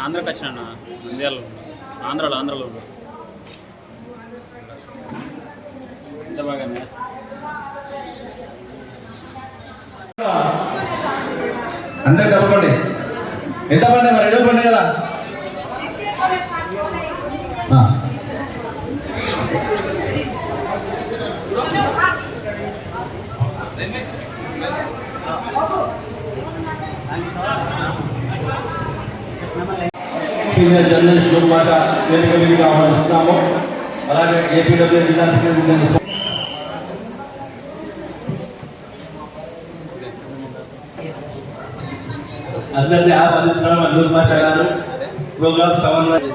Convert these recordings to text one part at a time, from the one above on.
ఆంధ్రాకి వచ్చిన నంద్యాలలో. ఆంధ్రాలో ఆంధ్రాలో. ఎంత బాగానే అందరు కలపండి ఎంత పండి మరి? ఎడవ పండి కదా? ఆ. సీనియర్ జర్నలిస్ట్ మాట వేదిక మీదుగా ఆహ్వానిస్తున్నాము. అలాగే ఏపీడబ్ల్యూ జిల్లా సెక్రటరీ అందరినీ ఆహ్వానిస్తున్నాం అల్లూరు మాట గారు ప్రోగ్రామ్ సమన్వయం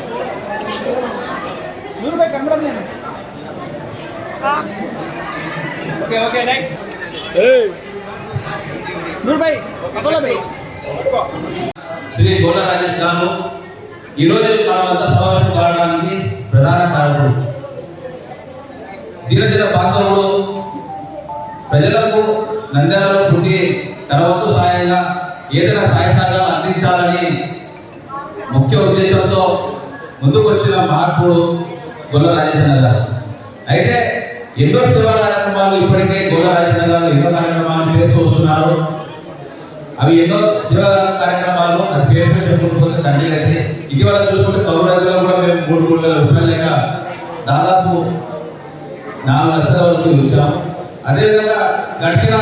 కనబడం నేను ఓకే ఓకే నెక్స్ట్ శ్రీ గోడ రాజేష్ గారు ఈరోజు మన వద్ద సమావేశం కావడానికి ప్రధాన కారణుడు దినదిన బాంధవుడు ప్రజలకు నంద్యాలలో పుట్టి తన వంతు సాయంగా ఏదైనా సహాయ సహకారాలు అందించాలని ముఖ్య ఉద్దేశంతో ముందుకు వచ్చిన మహాత్ముడు గొల్ల రాజేశ్వర గారు అయితే ఎన్నో సేవా కార్యక్రమాలు ఇప్పటికే గొల్ల రాజేశ్వర గారు ఎన్నో కార్యక్రమాలు చేస్తూ వస్తున్నారు. అవి ఎన్నో సేవా కార్యక్రమాలు అది పేరు చెప్పుకుంటుంది తండ్రి అయితే ఇటీవల చూసుకుంటే కౌరు రైతులో కూడా మేము మూడు మూడు వేల రూపాయలు లేక దాదాపు నాలుగు లక్షల వరకు ఇచ్చాము. అదేవిధంగా గడిచిన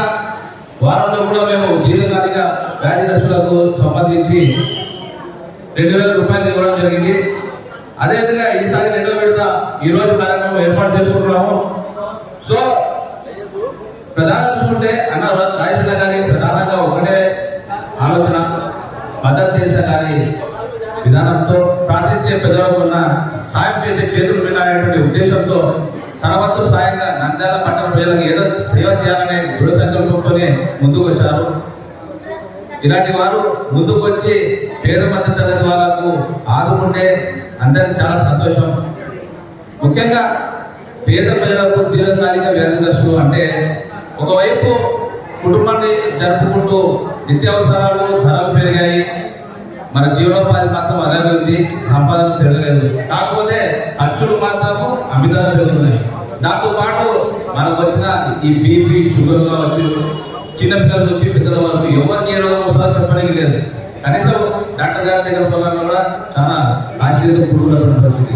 వారంలో కూడా మేము దీర్ఘకాలిక వ్యాధిగ్రస్తులకు సంబంధించి రెండు వేల రూపాయలు ఇవ్వడం జరిగింది. అదేవిధంగా ఈసారి రెండు ఈ రోజు కార్యక్రమం ఏర్పాటు చేసుకుంటున్నాము. సో ప్రధానంగా చూసుకుంటే అన్న రాయసన్న గారి ప్రధానంగా ఒకటే ఆలోచన మదర్ తెరీసా గారి విధానంతో ప్రార్థించే పెద్దలకు ఉన్న సాయం చేసే చేతులు వినాలనేటువంటి ఉద్దేశంతో తన వంతు సాయంగా నంద్యాల పట్టణ ప్రజలకు ఏదో సేవ చేయాలనే దృఢ సంకల్పంతోనే ముందుకు వచ్చారు ఇలాంటి వారు ముందుకు వచ్చి పేద మధ్య తరగతి వాళ్ళకు ఆదుకుంటే అందరికి చాలా సంతోషం. ముఖ్యంగా పేద ప్రజలకు దీర్ఘకాలిక వ్యాధిగ్రస్తులు అంటే ఒకవైపు కుటుంబాన్ని జరుపుకుంటూ నిత్యావసరాలు ధరలు పెరిగాయి. మన జీవనోపాధి మాత్రం అలాగే ఉంది సంపాదన పెరగలేదు. కాకపోతే ఖర్చులు మాత్రము అమితంగా పెరుగుతున్నాయి. దాంతో పాటు మనకు వచ్చిన ఈ బీపీ షుగర్ కావచ్చు చిన్నపిల్లల నుంచి పెద్దల వరకు ఎవరికి ఏ రోగం వస్తుందో చెప్పడానికి లేదు. కనీసం డాక్టర్ గారి దగ్గర పోవాలన్నా కూడా చాలా ఆశ్చర్యం కూడుకున్నటువంటి పరిస్థితి.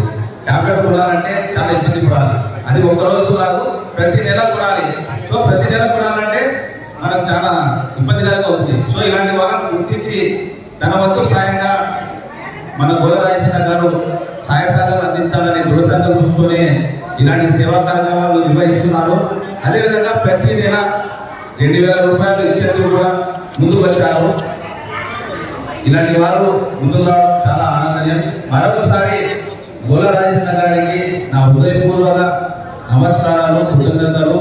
టాబ్లెట్ చాలా ఇబ్బంది పడాలి. అది ఒక రోజు కాదు ప్రతి నెల కుడాలి సో ప్రతి నెల కుడాలంటే మనకు చాలా ఇబ్బందికరంగా అవుతుంది సో ఇలాంటి వాళ్ళని గుర్తించి తన వంతు సాయంగా మన గోడ గారు సాయ సహకారాలు అందించాలని దృఢ సంకల్పంతోనే ఇలాంటి సేవా కార్యక్రమాలు నిర్వహిస్తున్నారు. అదేవిధంగా ప్రతి నెల రెండు వేల రూపాయలు ఇచ్చేందుకు కూడా ముందుకు వచ్చారు ఇలాంటి వారు ముందుకు రావడం చాలా ఆనందం మరొకసారి గోల రాజేంద్ర గారికి నా హృదయపూర్వక నమస్కారాలు కృతజ్ఞతలు.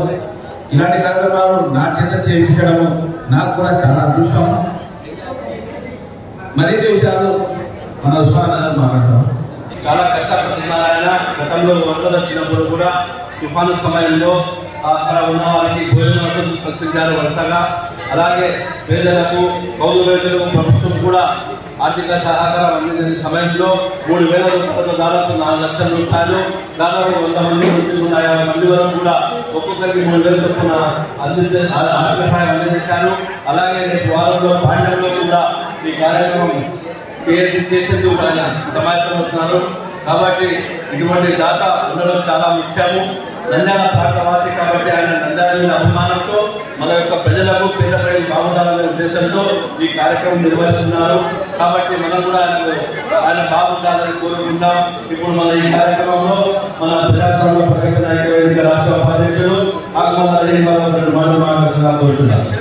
ఇలాంటి కార్యక్రమాలు నా చేత చేయించడం నాకు కూడా చాలా అదృష్టం. మరిన్ని విషయాలు మన ఉస్మాన్ మాట్లాడతాం చాలా కష్టపడుతున్నారు ఆయన. గతంలో వరదలు వచ్చినప్పుడు కూడా తుఫాను సమయంలో అక్కడ ఉన్న వారికి భోజనం కల్పించారు వరుసగా. అలాగే పేదలకు కౌలు రైతులకు ప్రభుత్వం కూడా ఆర్థిక సహకారం అందించిన సమయంలో మూడు వేల రూపాయలు దాదాపు నాలుగు లక్షల రూపాయలు దాదాపు వంద మంది నూట యాభై మంది వరకు కూడా ఒక్కొక్కరికి మూడు వేల చొప్పున అందించే ఆర్థిక సహాయం అందజేశారు అలాగే రేపు వారంలో పాండ్యంలో కూడా ఈ కార్యక్రమం చేసేందుకు ఆయన సమాయత్తమవుతున్నారు కాబట్టి ఇటువంటి దాత ఉండడం చాలా ముఖ్యము. నంద్యాల ప్రాంతవాసి కాబట్టి ఆయన నంద్యాల మీద అభిమానంతో మన యొక్క ప్రజలకు పేద ప్రజలు బాగుండాలనే ఉద్దేశంతో ఈ కార్యక్రమం నిర్వహిస్తున్నారు. కాబట్టి మనం కూడా ఆయన ఆయన బాగుండాలని కోరుకుంటాం ఇప్పుడు మన ఈ కార్యక్రమంలో మన ప్రజాస్వామ్య ప్రపంచ నాయక వేదిక రాష్ట్ర ఉపాధ్యక్షులు ఆత్మహత్య మాట్లాడుతున్నా కోరుతున్నాను